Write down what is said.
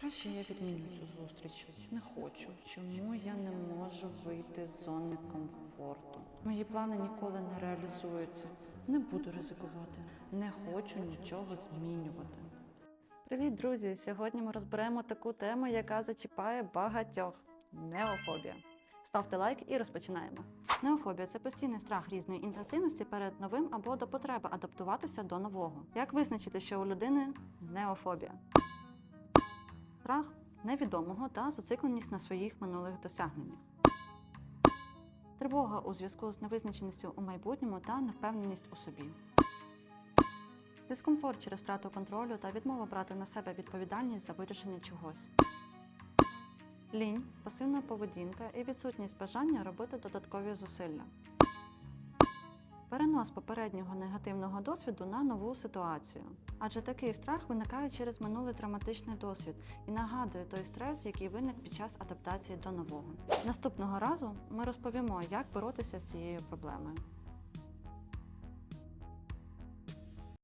Краще я відміню цю зустріч. Не хочу. Чому я не можу вийти з зони комфорту? Мої плани ніколи не реалізуються. Не буду ризикувати. Не хочу нічого змінювати. Привіт, друзі! Сьогодні ми розберемо таку тему, яка зачіпає багатьох неофобія. Ставте лайк і розпочинаємо. Неофобія це постійний страх різної інтенсивності перед новим або до потреби адаптуватися до нового. Як визначити, що у людини неофобія? Страх невідомого та зацикленість на своїх минулих досягненнях. Тривога у зв'язку з невизначеністю у майбутньому та невпевненість у собі. Дискомфорт через втрату контролю та відмова брати на себе відповідальність за вирішення чогось. Лінь, пасивна поведінка і відсутність бажання робити додаткові зусилля. Перенос попереднього негативного досвіду на нову ситуацію. Адже такий страх виникає через минулий травматичний досвід і нагадує той стрес, який виник під час адаптації до нового. Наступного разу ми розповімо, як боротися з цією проблемою.